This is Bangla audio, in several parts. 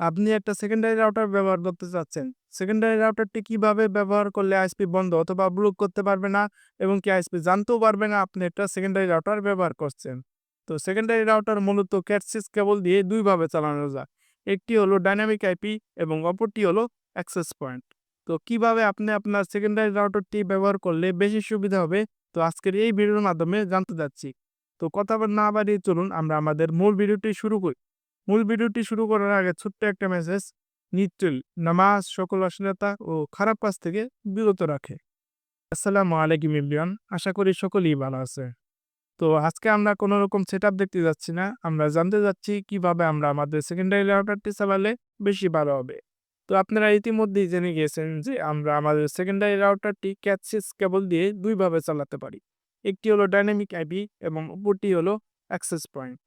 আপনি একটা সেকেন্ডারি রাউটার ব্যবহার করতে চাচ্ছেন। সেকেন্ডারি রাউটারটি কীভাবে ব্যবহার করলে আইএসপি বন্ধ অথবা ব্লক করতে পারবে না এবং কি আইএসপি জানতেও পারবে না? আপনি একটা সেকেন্ডারি রাউটার ব্যবহার করছেন। তো সেকেন্ডারি রাউটার মূলত ক্যাটসিস কেবল দিয়ে দুইভাবে চালানো যায়। একটি হলো ডাইনামিক আইপি এবং অপরটি হলো অ্যাক্সেস পয়েন্ট তো কীভাবে আপনি আপনার সেকেন্ডারি রাউটারটি ব্যবহার করলে বেশি সুবিধা হবে? তো আজকের এই ভিডিওর মাধ্যমে জানতে যাচ্ছি তো কথা না বাড়িয়ে চলুন, আমরা আমাদের মূল ভিডিওটি শুরু করি। মূল ভিডিওটি শুরু করার আগে ছোট্ট একটা মেসেজ নিশ্চয়ই নামাজ, সকল অশ্লীলতা ও খারাপ কাজ থেকে বিরত রাখে। আসসালামু আলাইকুম ইমরিয়ান আশা করি সকলেই ভালো আছে। তো আজকে আমরা কোনো রকম সেট দেখতে যাচ্ছি না, আমরা জানতে যাচ্ছি কীভাবে আমরা আমাদের সেকেন্ডারি রাউটারটি চালালে বেশি ভালো হবে। তো আপনারা ইতিমধ্যেই জেনে গিয়েছেন যে আমরা আমাদের সেকেন্ডারি রাউটারটি ক্যাটসিস কেবল দিয়ে দুইভাবে চালাতে পারি। একটি হলো ডাইনামিক আইপি এবং অপরটি হলো অ্যাক্সেস পয়েন্ট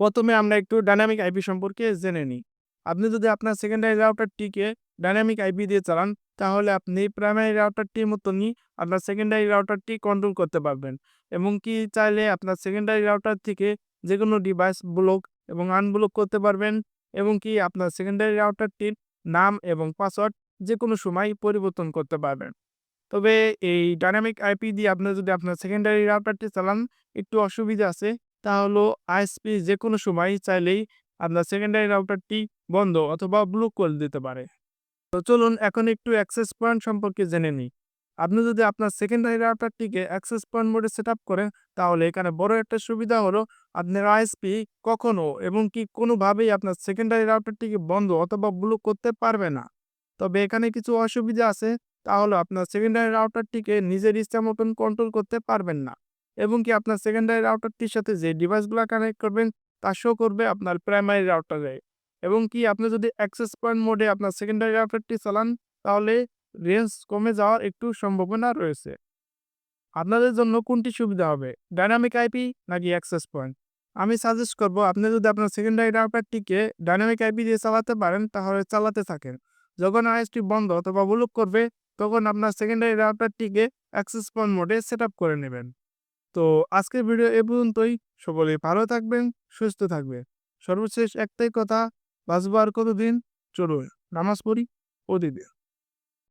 প্রথমে আমরা একটু ডাইনামিক আইপি সম্পর্কে জেনে নিই। আপনি যদি আপনার সেকেন্ডারি রাউটারটিকে ডাইনামিক আইপি দিয়ে চালান, তাহলে আপনি প্রাইমারি রাউটারটির মতনই আপনার সেকেন্ডারি রাউটারটি কন্ট্রোল করতে পারবেন। এবং কি চাইলে আপনার সেকেন্ডারি রাউটার থেকে যে কোনো ডিভাইস ব্লক এবং আনব্লক করতে পারবেন এবং কি আপনার সেকেন্ডারি রাউটারটির নাম এবং পাসওয়ার্ড যে কোনো সময় পরিবর্তন করতে পারবেন। তবে এই ডাইনামিক আইপি দিয়ে আপনি যদি আপনার সেকেন্ডারি রাউটারটি চালান, একটু অসুবিধা আছে। তা হলো আইএসপি যে কোনো সময় চাইলেই আপনার সেকেন্ডারি রাউটারটি বন্ধ অথবা ব্লক করে দিতে পারে। তো চলুন এখন একটু অ্যাক্সেস পয়েন্ট সম্পর্কে জেনে নিই। আপনি যদি আপনার সেকেন্ডারি রাউটারটিকে অ্যাক্সেস পয়েন্ট মোডে সেট আপ করেন, তাহলে এখানে বড় একটা সুবিধা হলো আপনার আইএসপি কখনও এবং কি কোনোভাবেই আপনার সেকেন্ডারি রাউটারটিকে বন্ধ অথবা ব্লক করতে পারবে না। তবে এখানে কিছু অসুবিধা আছে তাহলে আপনার সেকেন্ডারি রাউটারটিকে নিজের ইচ্ছা মতন কন্ট্রোল করতে পারবেন না। এবং কি আপনার সেকেন্ডারি রাউটারটির সাথে যে ডিভাইসগুলো কানেক্ট করবেন, তা শো করবে আপনার প্রাইমারি রাউটারে এবং কি আপনি যদি অ্যাক্সেস পয়েন্ট মোডে আপনার সেকেন্ডারি রাউটারটি চালান, তাহলে রেঞ্জ কমে যাওয়ার একটু সম্ভাবনা রয়েছে। আপনাদের জন্য কোনটি সুবিধা হবে? ডাইনামিক আইপি নাকি অ্যাক্সেস পয়েন্ট আমি সাজেস্ট করব, আপনি যদি আপনার সেকেন্ডারি রাউটারটিকে ডাইনামিক আইপি দিয়ে চালাতে পারেন, তাহলে চালাতে থাকেন। যখন আইএসটি বন্ধ অথবা ব্লক করবে, তখন আপনার সেকেন্ডারি রাউটারটিকে অ্যাক্সেস পয়েন্ট মোডে সেট করে নেবেন। তো আজকের ভিডিও এ পর্যন্তই। সকলে ভালো থাকবেন, সুস্থ থাকবেন। সর্বশেষ একটাই কথা, বাঁচবার কতদিন চলুন নামাজ পড়ি প্রতিদিন।